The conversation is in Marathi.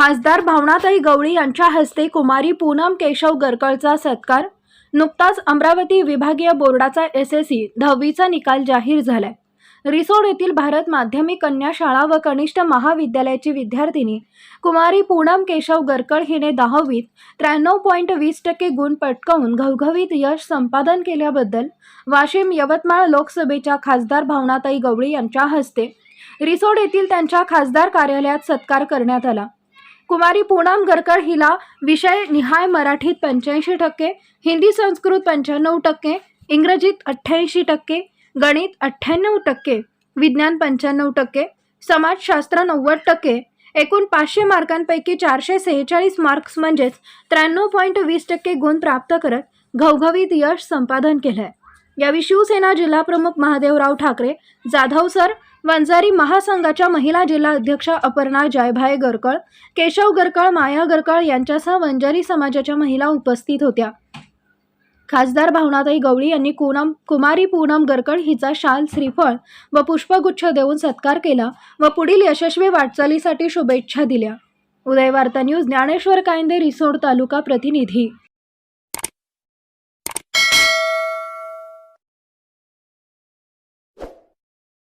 खासदार भावनाताई गवळी यांच्या हस्ते कुमारी पूनम केशव गरकळचा सत्कार. नुकताच अमरावती विभागीय बोर्डाचा एस एस सी दहावीचा निकाल जाहीर झालाय. रिसोड येथील भारत माध्यमिक कन्या शाळा व कनिष्ठ महाविद्यालयाची विद्यार्थिनी कुमारी पूनम केशव गरकळ हिने दहावीत त्र्याण्णव पॉईंट वीस टक्के गुण पटकावून घवघवीत यश संपादन केल्याबद्दल वाशिम यवतमाळ लोकसभेच्या खासदार भावनाताई गवळी यांच्या हस्ते रिसोड येथील त्यांच्या खासदार कार्यालयात सत्कार करण्यात आला. कुमारी पूनम गरकळ हिला विषय निहाय मराठीत पंच्याऐंशी टक्के हिंदी संस्कृत पंच्याण्णव टक्के इंग्रजीत अठ्ठ्याऐंशी टक्के गणित अठ्ठ्याण्णव टक्के विज्ञान पंच्याण्णव टक्के समाजशास्त्र नव्वद टक्के एकूण पाचशे मार्कांपैकी चारशे सेहेचाळीस मार्क्स म्हणजेच त्र्याण्णव पॉईंट वीस टक्के गुण प्राप्त करत घवघवीत यश संपादन केलं आहे यावेळी शिवसेना जिल्हाप्रमुख महादेवराव ठाकरे जाधव सर वंजारी महासंघाच्या महिला जिल्हा अध्यक्षा अपर्णा जयभाई गरकळ केशव गरकळ माया गरकळ यांच्यासह वंजारी समाजाच्या महिला उपस्थित होत्या. खासदार भावनाताई गवळी यांनी पूनम कुमारी पूनम गरकळ हिचा शाल श्रीफळ व पुष्पगुच्छ देऊन सत्कार केला व पुढील यशस्वी वाटचालीसाठी शुभेच्छा दिल्या. उदयवार्ता न्यूज ज्ञानेश्वर कायंदे रिसोड तालुका प्रतिनिधी.